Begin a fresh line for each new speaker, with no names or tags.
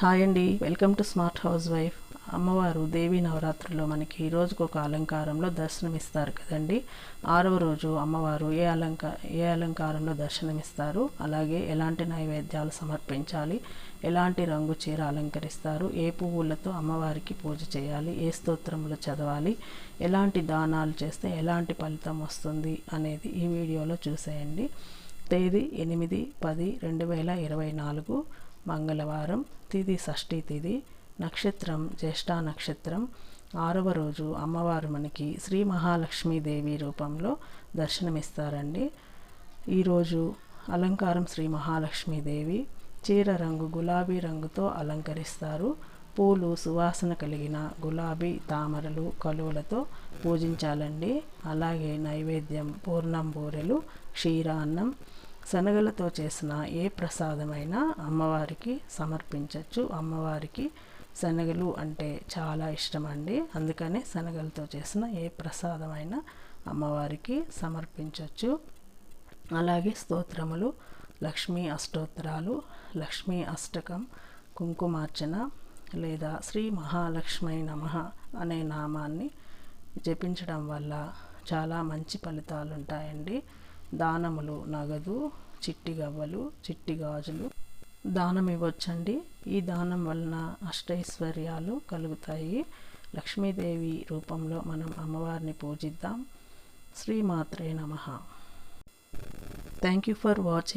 Hi అండి. Welcome to smart house wife. అమ్మవారు దేవీ నవరాత్రిలో మనకి రోజుకు ఒక అలంకారంలో దర్శనమిస్తారు కదండి. ఆరవ రోజు అమ్మవారు ఏ అలంక ఏ అలంకారంలో దర్శనమిస్తారు? అలాగే ఎలాంటి నైవేద్యాలు సమర్పించాలి? ఎలాంటి రంగు చీర అలంకరిస్తారు? ఏ పువ్వులతో అమ్మవారికి పూజ చేయాలి? ఏ స్తోత్రములు చదవాలి? ఎలాంటి దానాలు చేస్తే ఎలాంటి ఫలితం వస్తుంది అనేది ఈ వీడియోలో చూసేయండి. తేదీ ఎనిమిది పది రెండు వేల ఇరవై నాలుగు. మంగళవారం తిది షష్ఠీ తిది నక్షత్రం జ్యేష్ఠ నక్షత్రం ఆరవ రోజు అమ్మవారు మనకి శ్రీ మహాలక్ష్మీదేవి రూపంలో దర్శనమిస్తారండి. ఈరోజు అలంకారం శ్రీ మహాలక్ష్మీదేవి చీర రంగు గులాబీ రంగుతో అలంకరిస్తారు. పూలు సువాసన కలిగిన గులాబీ తామరలు కలువలతో పూజించాలండి. అలాగే నైవేద్యం పూర్ణం బూరెలు క్షీరాన్నం శనగలతో చేసిన ఏ ప్రసాదమైనా అమ్మవారికి సమర్పించవచ్చు అమ్మవారికి శనగలు అంటే చాలా ఇష్టం అండి అందుకనే శనగలతో చేసిన ఏ ప్రసాదమైనా అమ్మవారికి సమర్పించవచ్చు అలాగే స్తోత్రములు లక్ష్మీ అష్టోత్తరాలు లక్ష్మీ అష్టకం కుంకుమార్చన లేదా శ్రీ మహాలక్ష్మీ నమ అనే నామాన్ని జపించడం వల్ల చాలా మంచి ఫలితాలు ఉంటాయండి దానములు నగదు చిట్టి గవ్వలు చిట్టి గాజులు దానం ఇవ్వచ్చండి ఈ దానం వలన అష్టైశ్వర్యాలు కలుగుతాయి. లక్ష్మీదేవి రూపంలో మనం అమ్మవారిని పూజిద్దాం. శ్రీమాత్రే నమ. Thank you for watching